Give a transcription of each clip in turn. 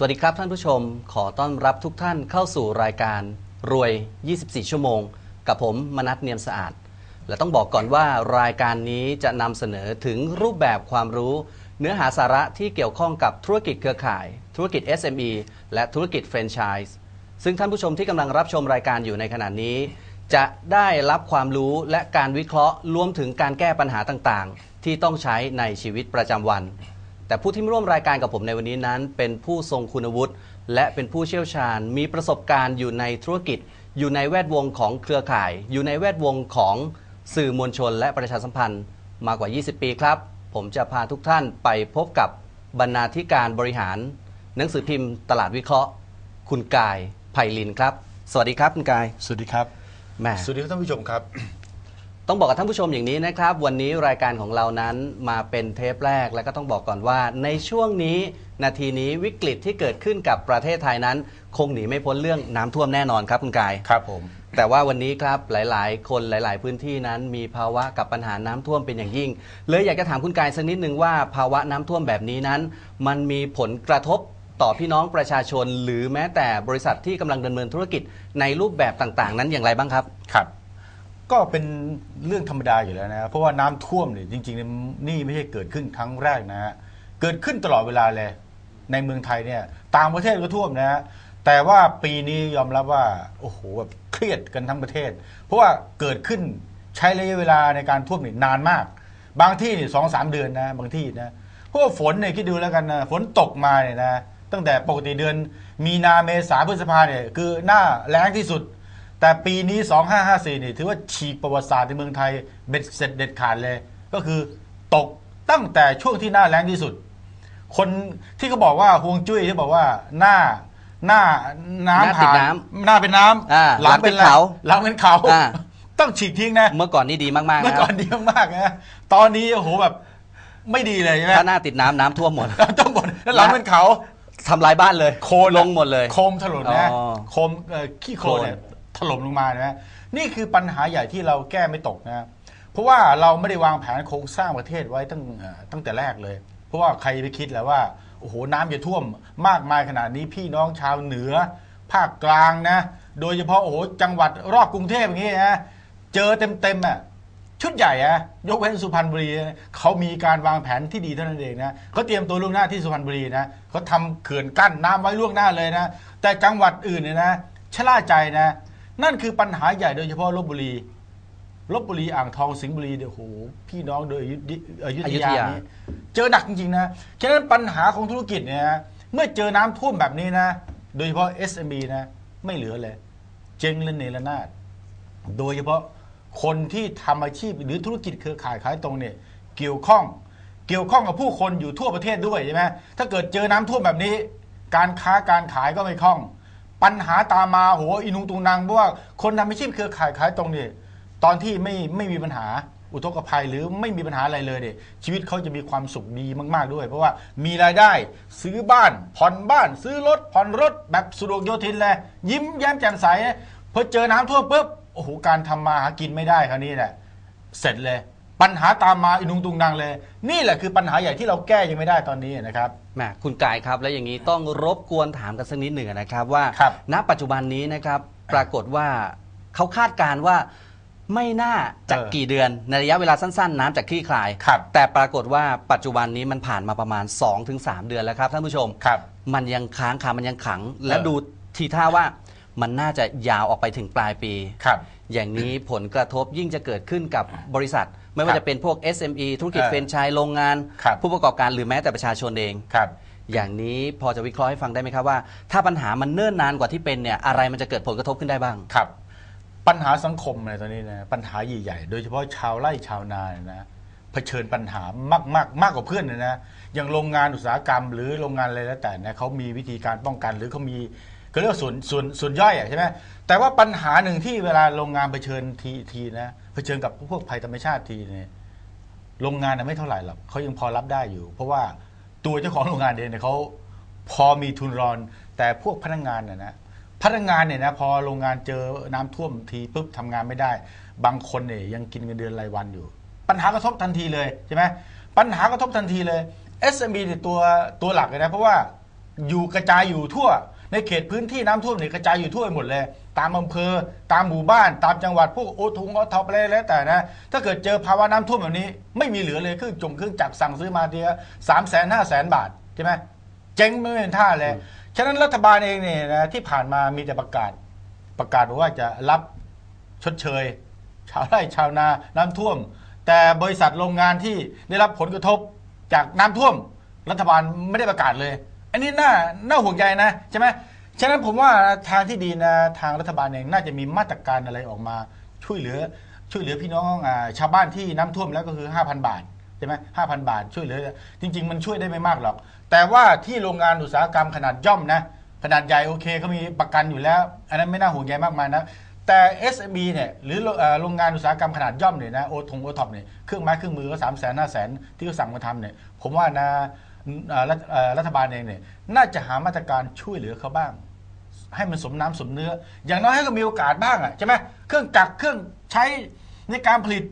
สวัสดีครับท่านผู้ชม ขอต้อนรับทุกท่านเข้าสู่รายการรวย 24 ชั่วโมง กับผมมนัทเนียมสะอาด และต้องบอกก่อนว่ารายการนี้จะนำเสนอถึงรูปแบบความรู้ เนื้อหาสาระที่เกี่ยวข้องกับธุรกิจเครือข่าย ธุรกิจ SME และธุรกิจแฟรนไชส์ซึ่งท่านผู้ชมที่กำลังรับชมรายการอยู่ในขณะนี้ จะได้รับความรู้และการวิเคราะห์รวมถึงการแก้ปัญหาต่างๆ ที่ต้องใช้ในชีวิตประจำวัน แต่ผู้ที่มาร่วมรายการกับผมในวันนี้นั้น เป็นผู้ทรงคุณวุฒิและเป็นผู้เชี่ยวชาญ มีประสบการณ์อยู่ในธุรกิจ อยู่ในแวดวงของเครือข่าย อยู่ในแวดวงของสื่อมวลชน และประชาสัมพันธ์มากกว่า 20 ปีครับ ผมจะพาทุกท่านไปพบกับบรรณาธิการบริหาร หนังสือพิมพ์ตลาดวิเคราะห์ คุณกายไพลินครับ สวัสดีครับคุณกาย สวัสดีครับ แหม่ สวัสดีครับท่านผู้ชมครับ ต้องบอกกับท่านผู้ชมอย่างนี้นะครับ วันนี้รายการของเรานั้นมาเป็นเทปแรกแล้วก็ต้องบอกก่อนว่า ในช่วงนี้นาทีนี้วิกฤตที่เกิดขึ้นกับประเทศไทยนั้น คงหนีไม่พ้นเรื่องน้ำท่วมแน่นอนครับคุณกาย ครับผม แต่ว่าวันนี้ครับหลาย ๆ คนหลาย ๆ พื้นที่นั้นมีภาวะกับปัญหาน้ำท่วมเป็นอย่างยิ่ง เลยอยากจะถามคุณกายสักนิดหนึ่งว่าภาวะน้ำท่วมแบบนี้นั้น มันมีผลกระทบต่อพี่น้องประชาชน หรือแม้แต่บริษัทที่กำลังดำเนินธุรกิจในรูปแบบต่าง ๆ นั้นอย่างไรบ้างครับ ครับ ก็เป็นเรื่องธรรมดาอยู่แล้วนะเพราะว่าน้ำท่วมเนี่ยจริงๆนี่ยนี่ไม่ใช่เกิดขึ้นครั้งแรกนะฮะเกิดขึ้นตลอดเวลาเลยในเมืองไทยเนี่ยต่างประเทศก็ท่วมนะฮะแต่ว่าปีนี้ยอมรับว่าโอ้โหแบบเครียดกันทั้งประเทศ เพราะว่าเกิดขึ้นใช้ระยะเวลาในการท่วมนี่นานมาก บางที่นี่สองสามเดือนนะบางที่นะเพราะว่าฝนเนี่ยคิดดูแล้วกันนะฝนตกมาเนี่ยนะตั้งแต่ปกติเดือนมีนาเมษาพฤษภาเนี่ยคือหน้าแรงที่สุด แต่ปีนี้ 2554นี่ถือว่าฉีกประวัติศาสตร์ในเมืองไทยเบ็ดเสร็จเด็ดขาดเลย ก็คือตกตั้งแต่ช่วงที่หน้าแรงที่สุด คนที่เขาบอกว่าฮวงจุ้ยที่บอกว่าหน้าหน้าน้ำหน้าติดผ่านน้ำหน้าเป็นน้อ่าำหลังเป็นเขาหลังเป็นเขาอ่าต้องฉีกทิ้งนะ เมื่อก่อนนี่ดีมากๆเมื่อนะก่อนดีมากๆนะตอนนี้โอ้โหแบบไม่ดีเลยใช่ไหมถ้าหน้าติดน้ำน้ำท่วมหมดต้องหมดแล้วหลังเป็นเขาทำลายบ้านเลย โคลนลงหมดเลย โคมถล่มนะอ๋อโคมเอ่อขี้โคลนเนี่ยโคลน ถล่มลงมานะนี่คือปัญหาใหญ่ที่เราแก้ไม่ตกนะเพราะว่าเราไม่ได้วางแผนโครงสร้างประเทศไว้ตั้งตั้งแต่แรกเลย เพราะว่าใครไปคิดแล้วว่าโอ้โหน้ำจะท่วมมากมายขนาดนี้พี่น้องชาวเหนือ ภาคกลางนะ โดยเฉพาะโอ้โหจังหวัดรอบกรุงเทพอย่างนี้นะเจอเต็มๆอะชุดใหญ่อะยกเว้นสุพรรณบุรีเขามีการวางแผนที่ดีเท่านั้นเองนะเขาเตรียมตัวล่วงหน้าที่สุพรรณบุรีนะเขาทำเขื่อนกั้นน้ำไว้ล่วงหน้าเลยนะ แต่จังหวัดอื่นเนี่ยนะชะล่าใจนะ นั่นคือปัญหาใหญ่โดยเฉพาะลบบุรีลบบุรีอ่างทองสิงห์บุรีเดี๋ยวโหพี่น้องโดยอยุธอยุธอยุธยายานี้เจอหนักจริงๆนะฉะนั้นปัญหาของธุรกิจเนี่ยนะเมื่อเจอน้ำท่วมแบบนี้นะ โดยเฉพาะ SME นะ ไม่เหลือเลย เจ๊งและเนรนาศโดยเฉพาะคนที่ทำอาชีพหรือธุรกิจเครือข่ายขายตรงเนี่ย เกี่ยวข้อง เกี่ยวข้องกับผู้คนอยู่ทั่วประเทศด้วยใช่ไหมถ้าเกิดเจอน้ำท่วมแบบนี้ การค้าการขายก็ไม่คล่อง ปัญหาตามมาโหอินุงตุงนางเพราะว่าคนทำอาชีพเครือข่ายขายตรงเนี่ยตอนที่ไม่ไม่มีปัญหาอุทกภัยหรือไม่มีปัญหาอะไรเลยเนี่ยชีวิตเขาจะมีความสุขดีมาก ๆด้วย เพราะว่ามีรายได้ซื้อบ้านผ่อนบ้าน ซื้อรถผ่อนรถ แบบสะดวกโยทินเลยยิ้มแย้มแจ่มใสพอเจอน้ำท่วมปุ๊บโอ้โหการทำมาหากินไม่ได้คราวนี้แหละเสร็จเลย ปัญหาตามมาอินุงตุงนางเลย นี่แหละคือปัญหาใหญ่ที่เราแก้ยังไม่ได้ตอนนี้นะครับ แหมคุณกายครับ แล้วอย่างนี้ต้องรบกวนถามกันสักนิดหนึ่งนะครับว่า ครับณ ปัจจุบันนี้นะครับปรากฏว่าเขาคาดการณ์ว่าไม่น่าจะเออกี่เดือนในระยะเวลาสั้นๆ น้ำจะคลี่คลาย ครับแต่ปรากฏว่าปัจจุบันนี้มันผ่านมาประมาณ 2-3 เดือนแล้วครับท่านผู้ชม ครับมันยังค้างคามันยังขัง และเออ ดูทีท่าว่ามันน่าจะยาวออกไปถึงปลายปี ครับ อย่างนี้ผลกระทบยิ่งจะเกิดขึ้นกับบริษัท ไม่ว่าครับจะเป็นพวก SME ธุรกิจเออเฟรนไชส์โรงงานครับผู้ประกอบการหรือแม้แต่ประชาชนเองครับอย่างนี้พอจะวิเคราะห์ให้ฟังได้ไหมครับว่า ถ้าปัญหามันเนิ่นนานกว่าที่เป็นเนี่ยอะไรมันจะเกิดผลกระทบขึ้นได้บ้างครับ ปัญหาสังคมในตอนนี้นะปัญหาใหญ่ๆโดยเฉพาะชาวไร่ชาวนาเนี่ยนะเผชิญปัญหามากมากมากกว่าเพื่อนเลยนะอย่างโรงงานอุตสาหกรรม หรือโรงงานอะไรแล้วแต่นะเขามีวิธีการป้องกันหรือเขามี ก็เรียกว่าส่วนส่วนส่วนย่อยอะใช่ไหมแต่ว่าปัญหาหนึ่งที่เวลาโรงงานเผชิญทีทีนะเผชิญกับพวกภัยธรรมชาติทีเนี่ยโรงงานน่ะไม่เท่าไหร่หรอกเขายังพอรับได้อยู่ เพราะว่าตัวเจ้าของโรงงานเองเนี่ยเขาพอมีทุนรอน แต่พวกพนักงานน่ะนะพนักงานเนี่ยนะพอโรงงานเจอน้ำท่วมทีปุ๊บทำงานไม่ได้ บางคนเนี่ยยังกินเงินเดือนรายวันอยู่ ปัญหากระทบทันทีเลยใช่ไหมปัญหากระทบทันทีเลย SME เนี่ยตัวตัวหลักเลยนะเพราะว่าอยู่กระจายอยู่ทั่ว ในเขตพื้นที่น้ำท่วมเนี่ยกระจายอยู่ทั่วไปหมดเลย ตามอำเภอตามหมู่บ้าน ตามจังหวัดพวกโอทุงโอทอปอะไรแล้วแต่นะถ้าเกิดเจอภาวะน้ำท่วมแบบนี้ ไม่มีเหลือเลยเครื่องจงเครื่องจักรสั่งซื้อมาเดียวสามแสนห้าแสนบาทใช่ไหมเจ๊งไม่เป็นท่าเลยฉะนั้นรัฐบาลเองเนี่ยนะที่ผ่านมามีแต่ประกาศประกาศว่าจะรับชดเชย ชาวไร่ชาวนาน้ำท่วม แต่บริษัทโรงงานที่ได้รับผลกระทบจากน้ำท่วม รัฐบาลไม่ได้ประกาศเลย อันนี้น่าน่าห่วงใยนะใช่ไหมฉะนั้นผมว่าทางที่ดีนะทางรัฐบาลเองน่าจะมีมาตรการอะไรออกมาช่วยเหลือ ช่วยเหลือพี่น้องอาชาวบ้านที่น้ำท่วมแล้วก็คือ 5,000 บาทใช่ไหมห้าพันบาทช่วยเหลือ จริง ๆ มันช่วยได้ไม่มากหรอก แต่ว่าที่โรงงานอุตสาหกรรมขนาดย่อมนะขนาดใหญ่โอเคเขามีประกันอยู่แล้ว อันนั้นไม่น่าห่วงใยมากมายนะแต่ SME เนี่ยหรือเอ่อโรงงานอุตสาหกรรมขนาดย่อมเนี่ยนะโอทงโอท็อปเนี่ยเครื่องไม้เครื่องมือก็สามแสนห้าแสนที่เขาสั่งมาทำเนี่ยผมว่านะ รัฐรัฐบาลเองเนี่ยน่าจะหามาตรการช่วยเหลือเขาบ้าง ให้มันสมน้ำสมเนื้อ อย่างน้อยให้เขามีโอกาสบ้างอะใช่ไหมเครื่องจักรเครื่องใช้ในการผลิต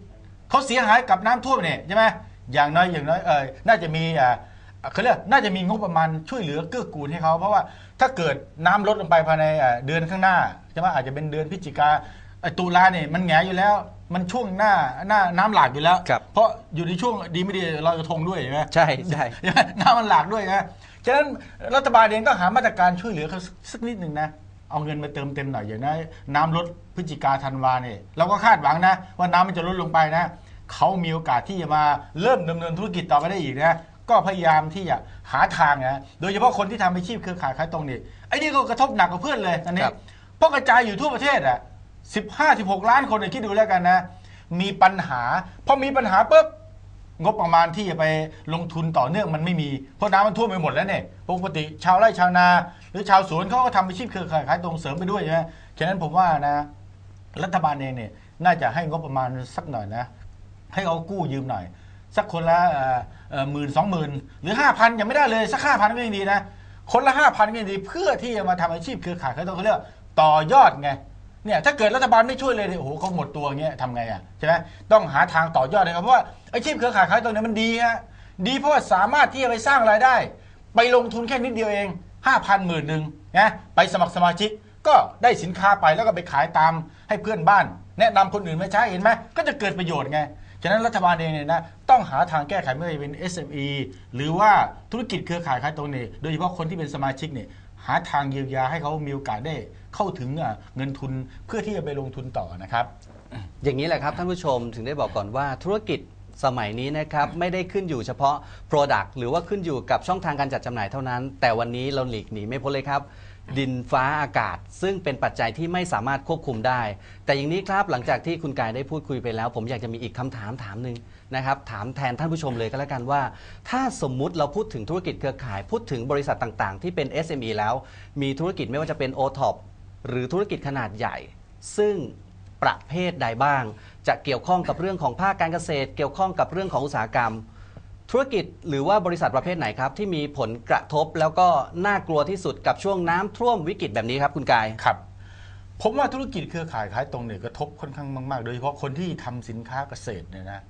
เขาเสียหายกับน้ำท่วมเนี่ยใช่ไหมอย่างน้อยอย่างน้อยเออน่าจะมีอ่าเขาเรียกน่าจะมีงบประมาณช่วยเหลือเกื้อกูลให้เขาเพราะว่าถ้าเกิดน้ำลดลงไปภายในเดือนข้างหน้าใช่ไหมอาจจะเป็นเดือนพฤศจิกาตุลาเนี่ยมันแหงอยู่แล้ว มันช่วงหน้าหน้าน้ำหลากอยู่แล้ว ครับเพราะอยู่ในช่วงดีไม่ดีลอยกระทงด้วยใช่ไหมใช่ใช่น้ำมันหลากด้วยนะฉะนั้นรัฐบาลเองก็หามาตรการช่วยเหลือเขาสักสักนิดหนึ่งนะเอาเงินมาเติมเต็มหน่อยอย่างน้อยน้ำลดพฤศจิกาธันวาเนี่ยเราก็คาดหวังนะ ว่าน้ำมันจะลดลงไปนะเขามีโอกาสที่จะมาเริ่มดำเนินธุรกิจต่อไปได้อีกนะก็พยายามที่จะหาทางนะโดยเฉพาะคนที่ทำอาชีพเครือข่ายขายตรงนี่ไอ้นี่ก็กระทบหนักกว่าเพื่อนเลยตอนนี้ครับ เพราะกระจายอยู่ทั่วประเทศอะ สิบห้าสิบหกล้านคนเนี่ยคิดดูแล้วกันนะ มีปัญหาพอมีปัญหาปุ๊บงบประมาณที่จะไปลงทุนต่อเนื่องมันไม่มีเพราะน้ำมันท่วมไปหมดแล้วเนี่ยปกติชาวไร่ชาวนา หรือชาวสวนเขาก็ทำอาชีพเครือข่ายขายตรงเสริมไปด้วยใช่ไหมฉะนั้นผมว่านะ รัฐบาลเองเนี่ยน่าจะให้งบประมาณสักหน่อยนะ ให้เอากู้ยืมหน่อย สักคนละหมื่นสองหมื่นหรือห้าพันยังไม่ได้เลยสักห้าพันก็ยังดีนะ คนละห้าพันก็ยังดีเพื่อที่จะมาทำอาชีพเครือข่ายขายตรงเขาเรียกต่อยอดไง เนี่ยถ้าเกิดรัฐบาลไม่ช่วยเลยเนี่ยโอ้โหเขาหมดตัวเงี้ยทำไงอะใช่ไหมต้องหาทางต่อยอดเลยครับเพราะว่าอาชีพเครือข่ายขายตรงนี้มันดีฮะดีเพราะว่าสามารถที่จะไปสร้างรายได้ ไปลงทุนแค่นิดเดียวเองห้าพันหมื่นหนึ่งนะไปสมัครสมาชิกก็ได้สินค้าไปแล้วก็ไปขายตามให้เพื่อนบ้าน แนะนำคนอื่นมาใช้เห็นไหมก็จะเกิดประโยชน์ไงฉะนั้นรัฐบาลเองเนี่ยนะต้องหาทางแก้ไขไม่ว่าจะเป็น SME หรือว่าธุรกิจเครือข่ายขายตรงนี้ โดยเฉพาะคนที่เป็นสมาชิกเนี่ยหาทางเยียวยาให้เขามีโอกาสได้ เข้าถึงเงินทุนเพื่อที่จะไปลงทุนต่อนะครับ อย่างนี้แหละครับท่านผู้ชมถึงได้บอกก่อนว่าธุรกิจสมัยนี้นะครับไม่ได้ขึ้นอยู่เฉพาะ Product หรือว่าขึ้นอยู่กับช่องทางการจัดจำหน่ายเท่านั้น แต่วันนี้เราหลีกหนีไม่พ้นเลยครับ ดินฟ้าอากาศ ซึ่งเป็นปัจจัยที่ไม่สามารถควบคุมได้ แต่อย่างนี้ครับหลังจากที่คุณกายได้พูดคุยไปแล้ว ผมอยากจะมีอีกคำถามถามหนึ่งนะครับถามแทนท่านผู้ชมเลยก็แล้วกันว่า ถ้าสมมุติเราพูดถึงธุรกิจเครือข่าย พูดถึงบริษัทต่างๆ ที่เป็น SME แล้ว มีธุรกิจไม่ว่าจะเป็น o t o p หรือธุรกิจขนาดใหญ่ ซึ่งประเภทใดบ้าง จะเกี่ยวข้องกับเรื่องของภาคการเกษตร เกี่ยวข้องกับเรื่องของอุตสาหกรรม ธุรกิจหรือว่าบริษัทประเภทไหนครับ ที่มีผลกระทบแล้วก็น่ากลัวที่สุดกับช่วงน้ำท่วมวิกฤตแบบนี้ครับคุณกายครับผมว่าธุรกิจเครือข่ายขายตรงเนี่ยกระทบค่อนข้างมากๆ โดยเฉพาะคนที่ทำสินค้าเกษตรเนี่ยนะ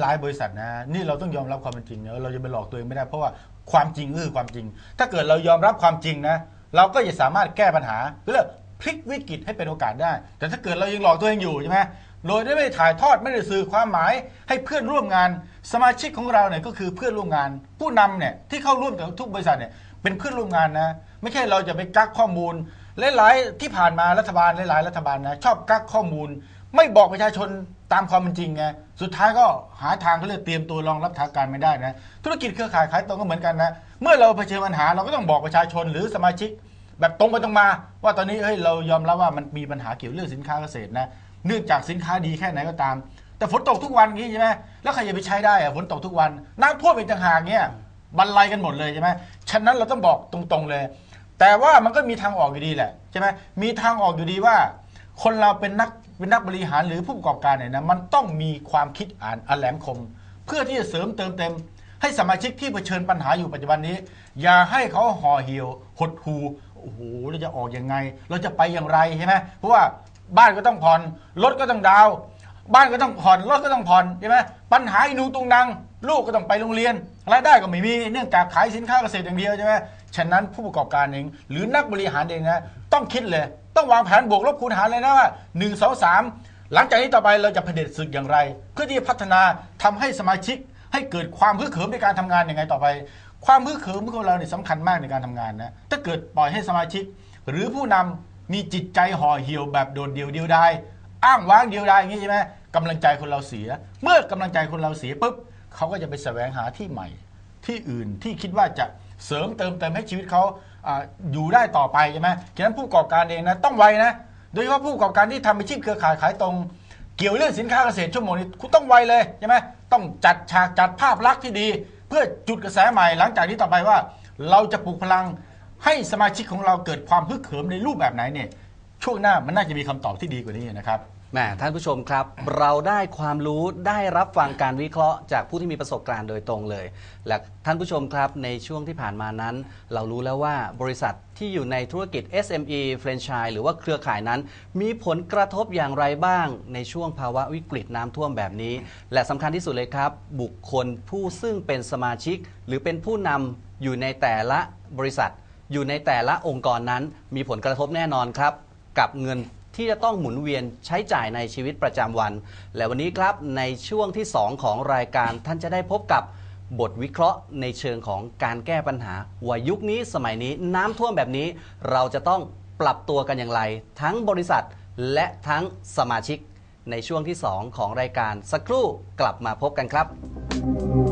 หลายๆ บริษัทนะนี่เราต้องยอมรับความเป็นจริงนะเราจะไปหลอกตัวเองไม่ได้เพราะว่าความจริงคือความจริง ถ้าเกิดเรายอมรับความจริงนะเราก็จะสามารถแก้ปัญหาเพื่อ พลิกวิกฤตให้เป็นโอกาสได้ แต่ถ้าเกิดเรายังหลอกตัวเองอยู่ใช่ไหมโดยไม่ได้ถ่ายทอดไม่ได้สื่อความหมายให้เพื่อนร่วมงานสมาชิกของเราเนี่ยก็คือเพื่อนร่วมงาน ผู้นำเนี่ยที่เข้าร่วมกับทุกบริษัทเนี่ยเป็นเพื่อนร่วมงานนะ ไม่ใช่เราจะไปกักข้อมูลหลายๆที่ผ่านมารัฐบาลหลายๆรัฐบาลนะชอบกักข้อมูล ไม่บอกประชาชนตามความเป็นจริงไงสุดท้ายก็หาทางเขาเรียกเตรียมตัวรองรับทางการไม่ได้นะธุรกิจเครือข่ายขายตรงก็เหมือนกันนะเมื่อเราเผชิญปัญหาเราก็ต้องบอกประชาชนหรือสมาชิก แบบตรงไปตรงมา ว่าตอนนี้เฮ้ยเรายอมรับว่ามันมีปัญหาเกี่ยวเรื่องสินค้าเกษตรนะเนื่องจากสินค้าดีแค่ไหนก็ตาม แต่ฝนตกทุกวันอย่างนี้ใช่ไหมแล้วใครจะไปใช้ได้อะฝนตกทุกวันน้ำท่วมอีกต่างหากเนี่ยบรรลัยกันหมดเลยใช่ไหมฉะนั้นเราต้องบอกตรงๆเลย แต่ว่ามันก็มีทางออกอยู่ดีแหละใช่ไหมมีทางออกอยู่ดีว่า คนเราเป็นนักเป็นนักบริหารหรือผู้ประกอบการเนี่ยนะมันต้องมีความคิดอ่านอันแหลมคม เพื่อที่จะเสริมเติมเต็มให้สมาชิกที่เผชิญปัญหาอยู่ปัจจุบันนี้ อย่าให้เขาห่อเหี่ยวหดหู โอ้โหเราจะออกยังไง เราจะไปอย่างไรใช่ไหมเพราะว่าบ้านก็ต้องผ่อนรถก็ต้องดาว บ้านก็ต้องผ่อนรถก็ต้องผ่อนใช่ไหมปัญหาอินูตุงนัง ลูกก็ต้องไปโรงเรียนรายได้ก็ไม่มีเนื่องจากขายสินค้าเกษตรอย่างเดียวใช่ไหมฉะนั้นผู้ประกอบการเองหรือนักบริหารเองนะต้องคิดเลย ต้องวางแผนบวกลบคูณหารเลยนะว่า1 2 3หลังจากนี้ต่อไปเราจะเผด็จศึกอย่างไร เพื่อที่จะพัฒนาทำให้สมาชิกให้เกิดความฮึกเหิมในการทำงานยังไงต่อไป ความฮึกเหิมของเราเนี่ยสำคัญมากในการทำงานนะถ้าเกิดปล่อยให้สมาชิก หรือผู้นำมีจิตใจห่อเหี่ยวแบบโดดเดี่ยวเดียวดายอ้างว้างเดียวดายอย่างนี้ใช่ไหมกำลังใจคนเราเสีย เมื่อกำลังใจคนเราเสียปุ๊บเขาก็จะไปแสวงหาที่ใหม่ ที่อื่นที่คิดว่าจะเสริมเติมเต็มให้ชีวิตเขาออยู่ได้ต่อไปใช่ไหมฉะนั้นผู้ประกอบการเองนะต้องไวนะโดยเฉพาะผู้ประกอบการที่ทำอาชีพเครือข่ายขายตรง เกี่ยวเรื่องสินค้าเกษตรชั่วโมงนี้คุณต้องไวเลยใช่ไหมต้องจัดฉากจัดภาพลักษณ์ที่ดี พื่อจุดกระแสใหม่หลังจากนี้ต่อไปว่า เราจะปลุกพลังให้สมาชิกของเราเกิดความฮึกเหิมในรูปแบบไหนเนี่ยช่วงหน้ามันน่าจะมีคำตอบที่ดีกว่านี้นะครับ แหมท่านผู้ชมครับ เราได้ความรู้ได้รับฟังการวิเคราะห์จากผู้ที่มีประสบการณ์โดยตรงเลย และท่านผู้ชมครับในช่วงที่ผ่านมานั้น เรารู้แล้วว่าบริษัทที่อยู่ในธุรกิจ SME แฟรนไชส์หรือว่าเครือข่ายนั้น มีผลกระทบอย่างไรบ้าง ในช่วงภาวะวิกฤตน้ำท่วมแบบนี้ และสำคัญที่สุดเลยครับ บุคคลผู้ซึ่งเป็นสมาชิก หรือเป็นผู้นำอยู่ในแต่ละบริษัท อยู่ในแต่ละองค์กรนั้น มีผลกระทบแน่นอนครับ กับเงิน ที่จะต้องหมุนเวียนใช้จ่ายในชีวิตประจำวัน และวันนี้ครับในช่วงที่ 2 ของรายการท่านจะได้พบกับบทวิเคราะห์ในเชิงของการแก้ปัญหาว่ายุคนี้สมัยนี้น้ำท่วมแบบนี้ เราจะต้องปรับตัวกันอย่างไร ทั้งบริษัทและทั้งสมาชิกในช่วงที่ 2 ของรายการสักครู่กลับมาพบกันครับ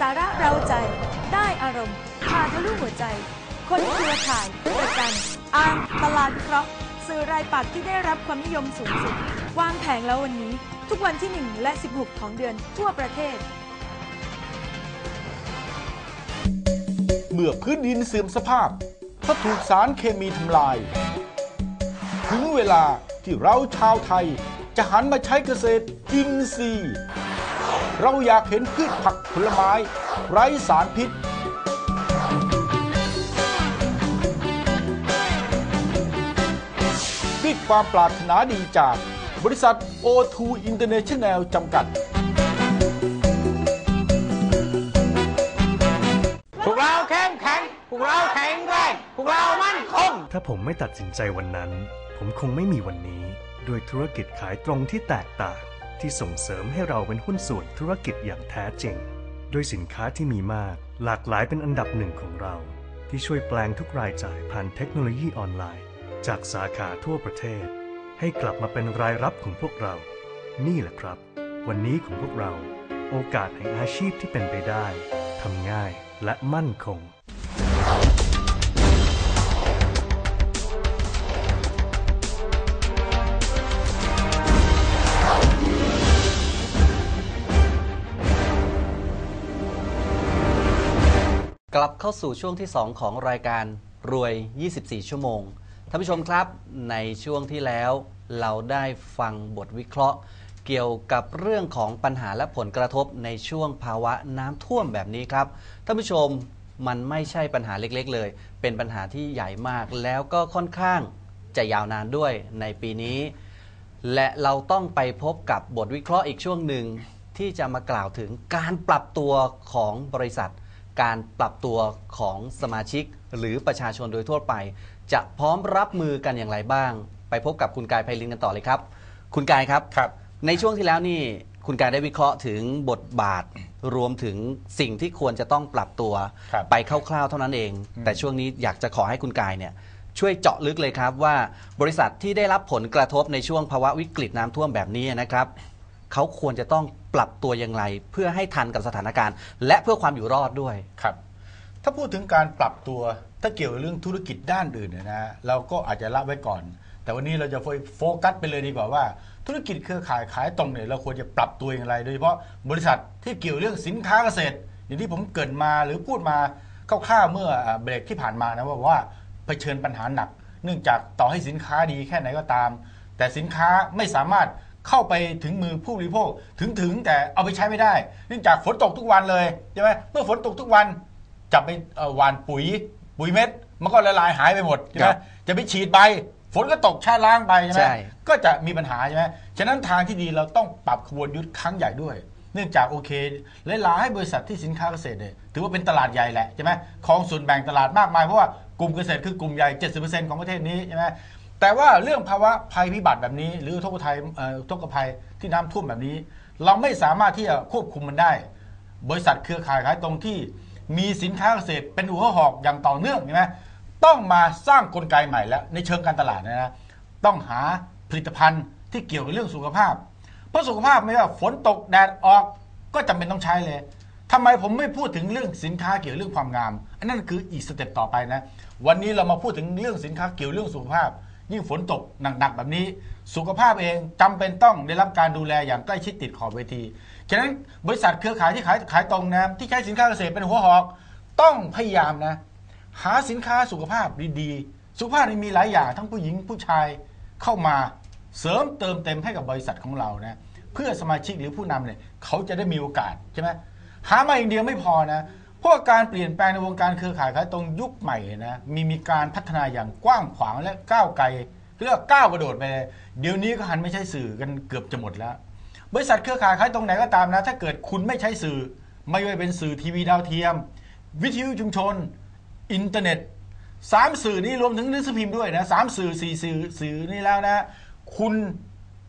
สาระเราใจ ได้อารมณ์พาทะลุหัวใจ คนเครือข่ายประกันอ่านตลาดเคราะห์สื่อรายปักที่ได้รับความนิยมสูงสุด วางแผงแล้ววันนี้ ทุกวันที่ 1 และ 16 ของเดือนทั่วประเทศ เมื่อพื้นดินเสื่อมสภาพเพราถูกสารเคมีทำลาย ถึงเวลาที่เราชาวไทยจะหันมาใช้เกษตรอินทรีย์ เราอยากเห็นพืชผักผลไม้ ไร้สารพิษ ด้วยความปรารถนาดีจาก บริษัท O2 International จำกัด พวกเราเข้มแข็ง พวกเราแข็งแรงพวกเรามั่นคง ถ้าผมไม่ตัดสินใจวันนั้น ผมคงไม่มีวันนี้ ด้วยธุรกิจขายตรงที่แตกต่าง ที่ส่งเสริมให้เราเป็นหุ้นส่วนธุรกิจอย่างแท้จริงด้วยสินค้าที่มีมาก หลากหลายเป็นอันดับหนึ่งของเรา ที่ช่วยแปลงทุกรายจ่ายผ่านเทคโนโลยีออนไลน์ จากสาขาทั่วประเทศ ให้กลับมาเป็นรายรับของพวกเรา นี่แหละครับ วันนี้ของพวกเรา โอกาสแห่งอาชีพที่เป็นไปได้ทำง่ายและมั่นคง ลับเข้าสู่ช่วงที่ 2 ของรายการรวย 24 ชั่วโมง ท่านผู้ชมครับ ในช่วงที่แล้วเราได้ฟังบทวิเคราะห์ เกี่ยวกับเรื่องของปัญหาและผลกระทบในช่วงภาวะน้ำท่วมแบบนี้ครับ ท่านผู้ชมมันไม่ใช่ปัญหาเล็กๆ เลย เป็นปัญหาที่ใหญ่มาก แล้วก็ค่อนข้างจะยาวนานด้วยในปีนี้ และเราต้องไปพบกับบทวิเคราะห์อีกช่วงหนึ่งที่จะมากล่าวถึงการปรับตัวของบริษัท การปรับตัวของสมาชิกหรือประชาชนโดยทั่วไป จะพร้อมรับมือกันอย่างไรบ้าง ไปพบกับคุณกายไพลินกันต่อเลยครับ คุณกายครับ ครับ ในช่วงที่แล้วนี่คุณกายได้วิเคราะห์ถึงบทบาทรวมถึงสิ่งที่ควรจะต้องปรับตัวครับไปคร่าวๆเท่านั้นเองแต่ช่วงนี้อยากจะขอให้คุณกายเนี่ยช่วยเจาะลึกเลยครับว่าบริษัทที่ได้รับผลกระทบในช่วงภาวะวิกฤตน้ำท่วมแบบนี้นะครับ เขาควรจะต้องปรับตัวอย่างไร เพื่อให้ทันกับสถานการณ์ และเพื่อความอยู่รอดด้วย ครับ ถ้าพูดถึงการปรับตัวถ้าเกี่ยวกับเรื่องธุรกิจด้านอื่นเนยนะเราก็อาจจะละไว้ก่อน แต่วันนี้เราจะโฟกัสไปเลยดีกว่าว่า ธุรกิจเครือข่ายขายตรงเนี่ยเราควรจะปรับตัวอย่างไร โดยเฉพาะบริษัทที่เกี่ยวเรื่องสินค้าเกษตร อย่างที่ผมเกริดมาหรือพูดมาคร่าวๆเมื่ออ่าเบรกที่ผ่านมานะว่าว่าเผชิญปัญหาหนัก เนื่องจากต่อให้สินค้าดีแค่ไหนก็ตาม แต่สินค้าไม่สามารถ เข้าไปถึงมือผู้บริโภคถึงถึงแต่เอาไปใช้ไม่ได้เนื่องจากฝนตกทุกวันเลยใช่ไหมเมื่อฝนตกทุกวันจะไปเอ่อหวานปุ๋ย ปุ๋ยเม็ด มันก็ละลายหายไปหมดใช่ไหคมรับจะไปฉีดใบฝนก็ตกชาล้างไปใช่ไหมใช่ก็จะมีปัญหาใช่ไหมฉะนั้นทางที่ดีเราต้องปรับขบวนยุทธครั้งใหญ่ด้วย เนื่องจากโอเคหลายๆบริษัทที่สินค้าเกษตรเนี่ยถือว่าเป็นตลาดใหญ่แหละใช่ไหมของส่วนแบ่งตลาดมากมายเพราะว่ากลุ่มเกษตรคือกลุ่มใหญ่ 70%ของประเทศนี้ใช่ไหม แต่ว่าเรื่องภาวะภัยพิบัติแบบนี้ หรืออุกภัยเอ่ออุกภัยที่น้ำท่วมแบบนี้ เราไม่สามารถที่จะควบคุมมันได้ บริษัทเครือข่ายขายตรงที่มีสินค้าเกษตรเป็นหัวหอกอย่างต่อเนื่องใช่ไหมต้องมาสร้างกลไกใหม่แล้วในเชิงการตลาดนะนะต้องหาผลิตภัณฑ์ที่เกี่ยวกับเรื่องสุขภาพ เพราะสุขภาพไม่ว่าฝนตกแดดออกก็จำเป็นต้องใช้เลยทำไมผมไม่พูดถึงเรื่องสินค้าเกี่ยวกับเรื่องความงาม อันนั้นคืออีกสเต็ปต่อไปนะ วันนี้เรามาพูดถึงเรื่องสินค้าเกี่ยวกับเรื่องสุขภาพ ยิ่งฝนตกหนักๆแบบนี้ สุขภาพเองจำเป็นต้องได้รับการดูแลอย่างใกล้ชิดติดขอบเวทีฉะนั้นบริษัทเครือข่ายที่ขายขายตรงนะที่ใช้สินค้าเกษตรเป็นหัวหอก ต้องพยายามนะ หาสินค้าสุขภาพดีๆ สุขภาพนี่มีหลายอย่างทั้งผู้หญิงผู้ชายเข้ามาเสริมเติมเต็มให้กับบริษัทของเรานะเพื่อสมาชิกหรือผู้นำเนี่ยเขาจะได้มีโอกาสใช่ไหมหามาอย่างเดียวไม่พอนะ พราะว่าการเปลี่ยนแปลงในวงการเครือข่ายขายตรงยุคใหม่นะมีมีการพัฒนาอย่างกว้างขวางและก้าวไกลเรียกว่าก้าวกระโดดไปเลยเดี๋ยวนี้ก็หันไม่ใช่สื่อกันเกือบจะหมดแล้ว บริษัทเครือข่ายขายตรงไหนก็ตามนะ ถ้าเกิดคุณไม่ใช้สื่อ ไม่ว่าเป็นสื่อทีวีดาวเทียม วิทยุชุมชน อินเทอร์เน็ตสามสื่อนี้รวมถึงหนังสือพิมพ์ด้วยนะสามสื่อสี่สื่อสื่อนี่แล้วนะ คุณ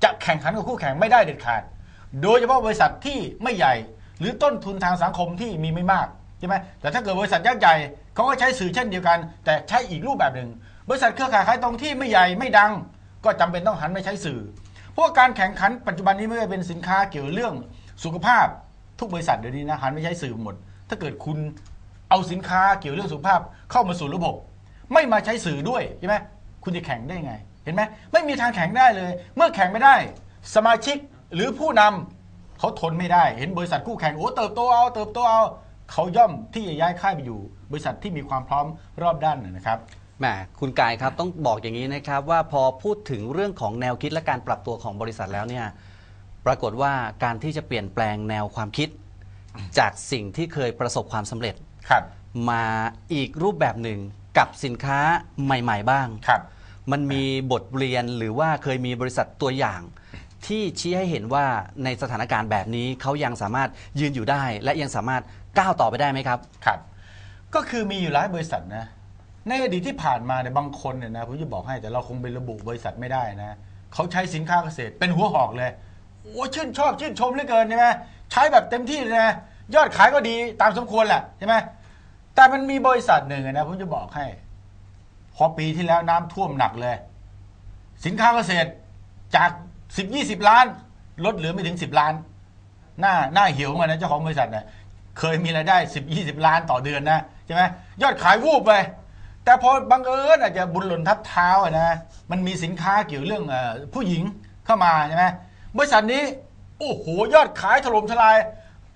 จะแข่งขันกับคู่แข่งไม่ได้เด็ดขาด โดยเฉพาะบริษัทที่ไม่ใหญ่ หรือต้นทุนทางสังคมที่มีไม่มาก ใช่ไหมแต่ถ้าเกิดบริษัทยักษ์ใหญ่เขาก็ใช้สื่อเช่นเดียวกัน แต่ใช้อีกรูปแบบหนึ่ง บริษัทเครือข่ายขายตรงที่ไม่ใหญ่ไม่ดัง ก็จำเป็นต้องหันมาใช้สื่อ เพราะว่าการแข่งขันปัจจุบันนี้ไม่ว่าเป็นสินค้าเกี่ยวเรื่องสุขภาพ ทุกบริษัทเดี๋ยวนี้นะหันไม่ใช้สื่อหมด ถ้าเกิดคุณเอาสินค้าเกี่ยวเรื่องสุขภาพเข้ามาสู่ระบบ ไม่มาใช้สื่อด้วยใช่ไหมคุณจะแข่งได้ไง เห็นไหมไม่มีทางแข่งได้เลย เมื่อแข่งไม่ได้ สมาชิกหรือผู้นำเขาทนไม่ได้ เห็นบริษัทคู่แข่งโอ้เติบโตเอาเติบโตเอา เขาย่อมที่จะย้ายค่ายไปอยู่ บริษัทที่มีความพร้อมรอบด้านนะครับ แหมคุณกายครับต้องบอกอย่างนี้นะครับ ว่าพอพูดถึงเรื่องของแนวคิดและการปรับตัวของบริษัทแล้วเนี่ยปรากฏว่าการที่จะเปลี่ยนแปลงแนวความคิด จากสิ่งที่เคยประสบความสำเร็จ ครับ มาอีกรูปแบบหนึ่งกับสินค้าใหม่ ๆ บ้าง ครับ มันมีบทเรียนหรือว่าเคยมีบริษัทตัวอย่าง ที่ชี้ให้เห็นว่าในสถานการณ์แบบนี้เขายังสามารถยืนอยู่ได้ และยังสามารถ ก้าวต่อไปได้ไหมครับ ครับ ก็คือมีอยู่หลายบริษัทนะ ในอดีตที่ผ่านมาเนี่ยบางคนเนี่ยนะผมจะบอกให้แต่เราคงไประบุบริษัทไม่ได้นะเขาใช้สินค้าเกษตรเป็นหัวหอกเลยโอ้ชื่นชอบชื่นชมเหลือเกินใช่ไหมใช้แบบเต็มที่เลยนะยอดขายก็ดีตามสมควรแหละใช่ไหมแต่มันมีบริษัทหนึ่งนะผมจะบอกให้ พอปีที่แล้วน้ำท่วมหนักเลย สินค้าเกษตรจาก10 20ล้านลดเหลือไม่ถึง10ล้าน หน้าหน้าเหี่ยวเหมือนกันนะเจ้าของบริษัทเนี่ย เคยมีรายได้ 10 20 ล้านต่อเดือนนะใช่ไหมยอดขายวูบไป แต่พอบังเอิญอาจจะบุญหล่นทับเท้าอะนะมันมีสินค้าเกี่ยวเรื่องผู้หญิงเข้ามาใช่ไหมบริษัทนี้โอ้โหยอดขายถล่มทลาย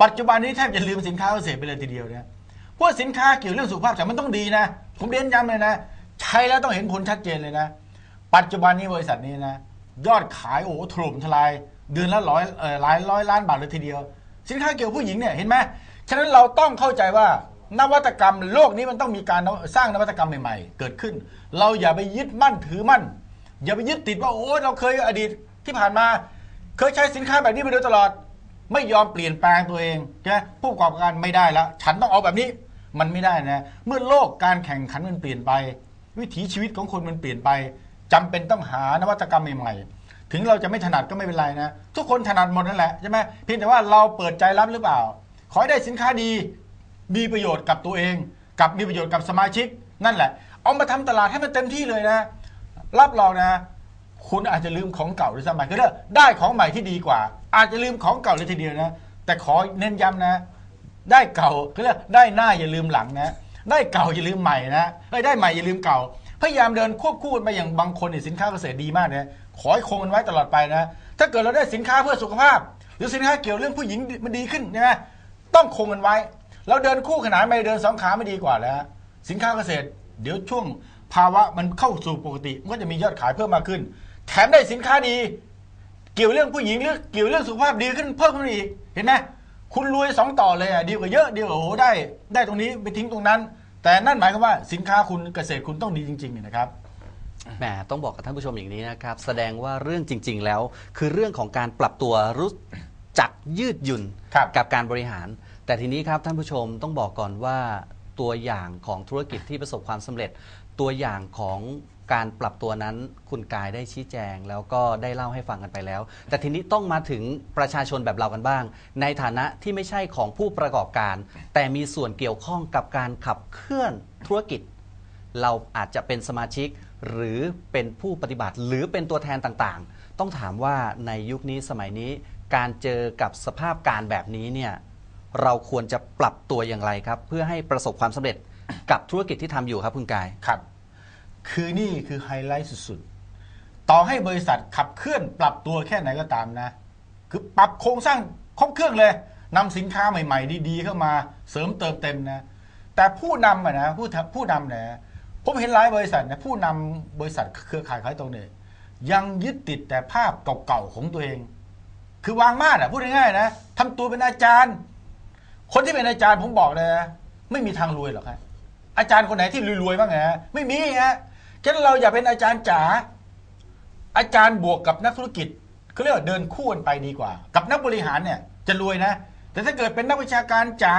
ปัจจุบันนี้แทบจะลืมสินค้าเกษตรไปเลยทีเดียวนะพราะสินค้าเกี่ยวเรื่องสุขภาพแต่มันต้องดีนะ ผมเรียนย้ำเลยนะใช้แล้วต้องเห็นผลชัดเจนเลยนะ ปัจจุบันนี้บริษัทนี้นะยอดขายโอ้โหถล่มทลาย เดือนละร้อยหลายร้อยล้านบาทเลยทีเดียว สินค้าเกี่ยวผู้หญิงเนี่ยเห็นไหม ฉะนั้นเราต้องเข้าใจว่านวัตกรรมโลกนี้มันต้องมีการสร้างนวัตกรรมใหม่ๆ เกิดขึ้น เราอย่าไปยึดมั่นถือมั่น อย่าไปยึดติดว่าโอ้เราเคยอดีตที่ผ่านมา เคยใช้สินค้าแบบนี้มาโดยตลอด ไม่ยอมเปลี่ยนแปลงตัวเองใช่ไหมผู้ประกอบการไม่ได้แล้ว ฉันต้องเอาแบบนี้มันไม่ได้นะ เมื่อโลกการแข่งขันมันเปลี่ยนไป วิถีชีวิตของคนมันเปลี่ยนไปจำเป็นต้องหานวัตกรรมใหม่ๆ ถึงเราจะไม่ถนัดก็ไม่เป็นไรนะ ทุกคนถนัดหมดนั่นแหละใช่ไหมเพียงแต่ว่าเราเปิดใจรับหรือเปล่า ขอให้ได้สินค้าดี มีประโยชน์กับตัวเอง กับมีประโยชน์กับสมาชิก นั่นแหละ เอามาทำตลาดให้มันเต็มที่เลยนะ รับรองนะ คุณอาจจะลืมของเก่าหรือสมัยก็ได้ได้ของใหม่ที่ดีกว่า อาจจะลืมของเก่าเลยทีเดียวนะ แต่ขอเน้นย้ำนะ ได้เก่าก็เรียกได้หน้าอย่าลืมหลังนะ ได้เก่าอย่าลืมใหม่นะเอ้ได้ใหม่อย่าลืมเก่าพยายามเดินควบคู่ไปอย่างบางคนเนี่ยสินค้าเกษตรดีมากนะขอให้คงกันไว้ตลอดไปนะ ถ้าเกิดเราได้สินค้าเพื่อสุขภาพ หรือสินค้าเกี่ยวเรื่องผู้หญิงมันดีขึ้นใช่ไหม ต้องคงกันไว้เราเดินคู่ขนานไปเดินสองขาไม่ดีกว่าแล้วสินค้าเกษตร เดี๋ยวช่วงภาวะมันเข้าสู่ปกติ มันก็จะมียอดขายเพิ่มมากขึ้น แถมได้สินค้าดี เกี่ยวเรื่องผู้หญิงหรือเกี่ยวเรื่องสุขภาพดีขึ้นเพิ่มขึ้นอีกเห็นไหมคุณรวยสองต่อเลยอะดีกว่าเยอะดีกว่าโอ้โหได้ ได้ตรงนี้ไปทิ้งตรงนั้น แต่นั่นหมายความว่าสินค้าคุณเกษตรคุณต้องดีจริงๆเนี่ยนะครับแหมต้องบอกกับท่านผู้ชมอย่างนี้นะครับ แสดงว่าเรื่องจริง ๆ แล้ว คือเรื่องของการปรับตัวรู้ จักยืดหยุ่นครับ กับการบริหาร แต่ทีนี้ครับท่านผู้ชมต้องบอกก่อนว่าตัวอย่างของธุรกิจที่ประสบความสำเร็จ ตัวอย่างของการปรับตัวนั้นคุณกายได้ชี้แจง แล้วก็ได้เล่าให้ฟังกันไปแล้ว แต่ทีนี้ต้องมาถึงประชาชนแบบเรากันบ้าง ในฐานะที่ไม่ใช่ของผู้ประกอบการ แต่มีส่วนเกี่ยวข้องกับการขับเคลื่อนธุรกิจ เราอาจจะเป็นสมาชิก หรือเป็นผู้ปฏิบัติหรือเป็นตัวแทนต่างๆ ต้องถามว่าในยุคนี้สมัยนี้ การเจอกับสภาพการแบบนี้เนี่ยเราควรจะปรับตัวอย่างไรครับ เพื่อให้ประสบความสำเร็จกับธุรกิจที่ทำอยู่ครับคุณกายครับ คือนี่คือไฮไลท์สุดๆ ต่อให้บริษัทขับเคลื่อนปรับตัวแค่ไหนก็ตามนะ คือปรับโครงสร้างครบเครื่องเลยนำสินค้าใหม่ ๆ ดีๆ เข้ามาเสริมเติมเต็มนะ แต่ผู้นำอะนะผู้ผู้นำเนี่ย ผมเห็นหลายบริษัทนะผู้นำบริษัทเครือข่ายขายตรงเนี่ยยังยึดติดแต่ภาพเก่าๆของตัวเอง คือวางมาดอะพูดง่ายๆนะทำตัวเป็นอาจารย์ คนที่เป็นอาจารย์ผมบอกเลยนะไม่มีทางรวยหรอกครับอาจารย์คนไหนที่รวยๆบ้างไงฮะไม่มีฮะฉะนั้นเราอย่าเป็นอาจารย์จ๋าอาจารย์บวกกับนักธุรกิจเขาเรียกว่าเดินคู่กันไปดีกว่า กับนักบริหารเนี่ย จะรวยนะ แต่ถ้าเกิดเป็นนักวิชาการจ๋า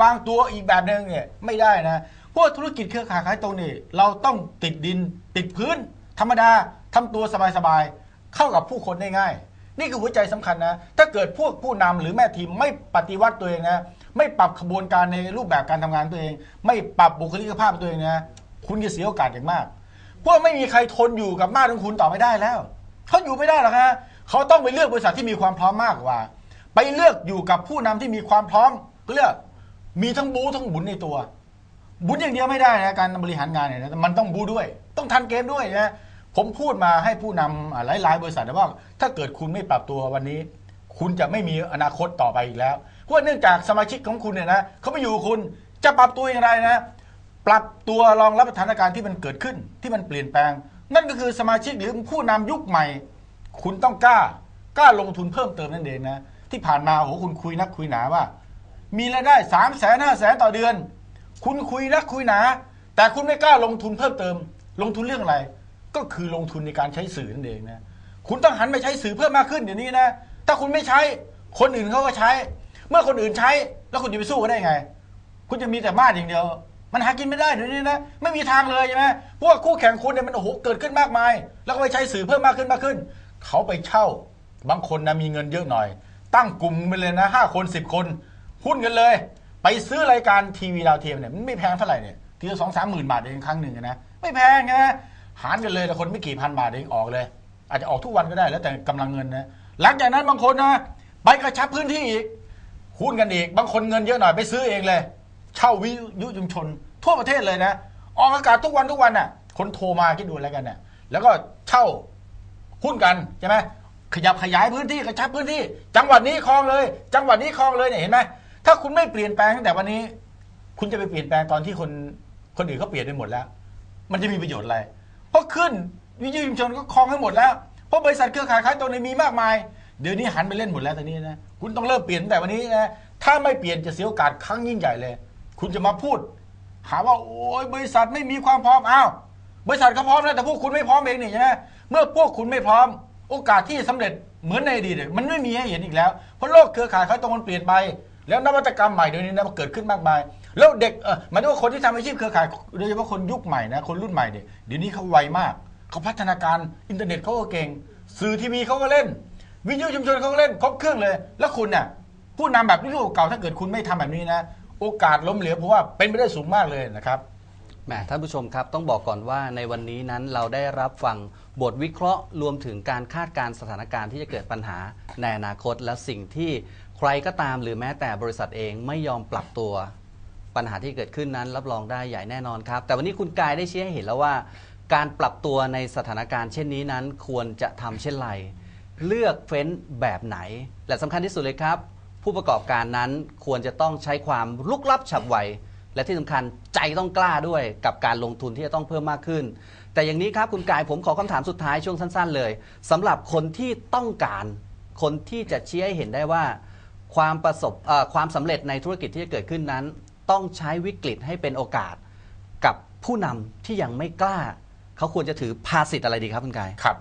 วางตัวอีกแบบหนึ่งเนี่ยไม่ได้นะ พวกธุรกิจเครือข่ายขายตรงนี่เราต้องติดดินติดพื้น ธรรมดาทำตัวสบายๆเข้ากับผู้คนได้ง่าย นี่คือหัวใจสำคัญนะ ถ้าเกิดพวกผู้นำหรือแม่ทีมไม่ปฏิวัติตัวเองนะ ไม่ปรับขบวนการในรูปแบบการทำงานตัวเอง ไม่ปรับบุคลิกภาพตัวเองนะ คุณจะเสียโอกาสอย่างมาก พวกไม่มีใครทนอยู่กับมาตรของคุณต่อไม่ได้แล้วเขาอยู่ไม่ได้หรอกฮะเขาต้องไปเลือกบริษัทที่มีความพร้อมมากกว่า ไปเลือกอยู่กับผู้นำที่มีความพร้อมเรียกมีทั้งบูทั้งบุญในตัว บุญอย่างเดียวไม่ได้นะการบริหารงานเนี่ยนะมันต้องบูด้วย ต้องทันเกมด้วยนะผมพูดมาให้ผู้นำอ่าหลายๆบริษัทนะว่า ถ้าเกิดคุณไม่ปรับตัววันนี้ คุณจะไม่มีอนาคตต่อไปอีกแล้วเพราะเนื่องจากสมาชิกของคุณเนี่ยนะเขาไม่อยู่คุณจะปรับตัวอย่างไรนะ ปรับตัวรองรับสถานการณ์ที่มันเกิดขึ้นที่มันเปลี่ยนแปลง นั่นก็คือสมาชิกหรือผู้นำยุคใหม่ คุณต้องกล้ากล้าลงทุนเพิ่มเติมนั่นเองนะที่ผ่านมาโอ้โหคุณคุยนักคุยหนาว่า มีรายได้สามแสนห้าแสนต่อเดือน คุณคุยนักคุยหนา แต่คุณไม่กล้าลงทุนเพิ่มเติม ลงทุนเรื่องอะไร ก็คือลงทุนในการใช้สื่อนั่นเองนะคุณต้องหันไปใช้สื่อเพิ่มมากขึ้นเดี๋ยวนี้นะถ้าคุณไม่ใช้คนอื่นเขาก็ใช้ เมื่อคนอื่นใช้ แล้วคุณจะไปสู้เขาได้ไง คุณจะมีแต่มาดอย่างเดียว มันหากินไม่ได้เดี๋ยวนี้นะไม่มีทางเลยใช่ไหมพวกคู่แข่งคุณเนี่ยมันโอ้โหเกิดขึ้นมากมาย แล้วก็ไปใช้สื่อเพิ่มมากขึ้นมากขึ้นเขาไปเช่า บางคนนะมีเงินเยอะหน่อย ตั้งกลุ่มไปเลยนะห้าคนสิบคนหุ้นกันเลย ไปซื้อรายการทีวีดาวเทียมเนี่ยมันไม่แพงเท่าไหร่เนี่ยทีละสองสามหมื่นบาทเองครั้งหนึ่งนะไม่แพงนะหารกันเลยแต่คนไม่กี่พันบาทเองออกเลย อาจจะออกทุกวันก็ได้แล้วแต่กำลังเงินนะหลังจากนั้นบางคนนะไปกระชับพื้นที่อีกหุ้นกันอีก บางคนเงินเยอะหน่อยไปซื้อเองเลย เช่าวิยุชุมชน ทั่วประเทศเลยนะ ออกอากาศทุกวันทุกวันน่ะ คนโทรมาคิดดูแล้วกันน่ะแล้วก็เช่าหุ้นกันใช่ไหมขยับขยายพื้นที่กระชับพื้นที่ จังหวัดนี้คลองเลย จังหวัดนี้คลองเลยเนี่ยเห็นไหม ถ้าคุณไม่เปลี่ยนแปลงตั้งแต่วันนี้ คุณจะไปเปลี่ยนแปลงตอนที่คนคนอื่นเขาเปลี่ยนไปหมดแล้ว มันจะมีประโยชน์อะไร เพราะขึ้นวิทยุชุมชนก็คลองให้หมดแล้ว เพราะบริษัทเครือข่ายขายตรงนี้มีมากมาย เดี๋ยวนี้หันไปเล่นหมดแล้วตอนนี้นะ คุณต้องเริ่มเปลี่ยนแต่วันนี้นะ ถ้าไม่เปลี่ยนจะเสียโอกาสครั้งยิ่งใหญ่เลย คุณจะมาพูด หาว่าโอ้ยบริษัทไม่มีความพร้อม อ้าว บริษัทเขาพร้อมแล้วแต่พวกคุณไม่พร้อมเองนี่ใช่ไหมเมื่อพวกคุณไม่พร้อม โอกาสที่สำเร็จเหมือนในอดีตมันไม่มีให้เห็นอีกแล้ว เพราะโลกเครือข่ายเขาตรงมันเปลี่ยนไป แล้วนวัตกรรมใหม่เดี๋ยวนี้นะมันเกิดขึ้นมากมาย แล้วเด็กเออหมายถึงว่าคนที่ทำอาชีพเครือข่ายโดยเฉพาะคนยุคใหม่นะคนรุ่นใหม่เนี่ยเดี๋ยวนี้เขาไวมากเขาพัฒนาการอินเทอร์เน็ตเขาก็เก่ง สื่อทีวีเขาก็เล่น วิทยุชุมชนเขาก็เล่นครบเครื่องเลย แล้วคุณน่ะผู้นำแบบรุ่นเก่าถ้าเกิดคุณไม่ทำแบบนี้นะ โอกาสล้มเหลวเพราะว่าเป็นไปได้สูงมากเลยนะครับ แหมท่านผู้ชมครับต้องบอกก่อนว่าในวันนี้นั้นเราได้รับฟังบทวิเคราะห์รวมถึงการคาดการณ์สถานการณ์ที่จะเกิดปัญหาในอนาคตและสิ่งที่ รก็ตามหรือแม้แต่บริษัทเองไม่ยอมปรับตัวปัญหาที่เกิดขึ้นนั้น รับรองได้ใหญ่แน่นอนครับ แต่วันนี้คุณกายได้ชี้ให้เห็นแล้วว่า การปรับตัวในสถานการณ์เช่นนี้นั้นควรจะทำเช่นไร เลือกเฟ้นแบบไหน และสำคัญที่สุดเลยครับ ผู้ประกอบการนั้นควรจะต้องใช้ความลุกลับฉับไวและที่สำคัญใจต้องกล้าด้วยกับการลงทุนที่จะต้องเพิ่มมากขึ้น แต่อย่างนี้ครับคุณกายผมขอคำถามสุดท้ายช่วงสั้น ๆ เลยสำหรับคนที่ต้องการคนที่จะชี้ให้เห็นได้ว่า ความประสบเอ่อความสำเร็จในธุรกิจที่จะเกิดขึ้นนั้น ต้องใช้วิกฤตให้เป็นโอกาสกับผู้นำที่ยังไม่กล้า เขาควรจะถือภาษิตอะไรดีครับคุณกายครับ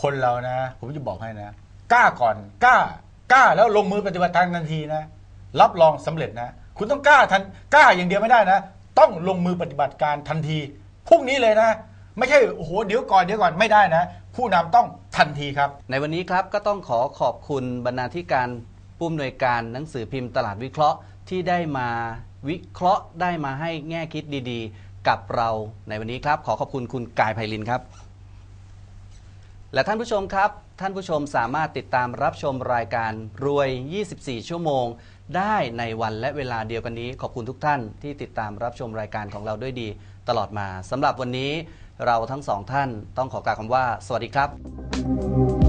คนเรานะ ผมจะบอกให้นะ กล้าก่อนกล้ากล้าแล้วลงมือปฏิบัติการทันทีนะ รับรองสำเร็จนะ คุณต้องกล้าทันกล้าอย่างเดียวไม่ได้นะ ต้องลงมือปฏิบัติการทันทีพรุ่งนี้เลยนะ ไม่ใช่โอ้โหเดี๋ยวก่อนเดี๋ยวก่อนไม่ได้นะ ผู้นำต้องทันทีครับ ในวันนี้ครับก็ต้องขอขอบคุณบรรณาธิการ ผู้อำนวยการหนังสือพิมพ์ตลาดวิเคราะห์ที่ได้มาวิเคราะห์ได้มาให้แง่คิดดีๆ กับเราในวันนี้ครับ ขอขอบคุณคุณกายไพลินครับ และท่านผู้ชมครับ ท่านผู้ชมสามารถติดตามรับชมรายการรวย 24 ชั่วโมง ได้ในวันและเวลาเดียวกันนี้ ขอบคุณทุกท่านที่ติดตามรับชมรายการของเราด้วยดี ตลอดมาสำหรับวันนี้เราทั้งสองท่านต้องขอกล่าวคำว่า สวัสดีครับ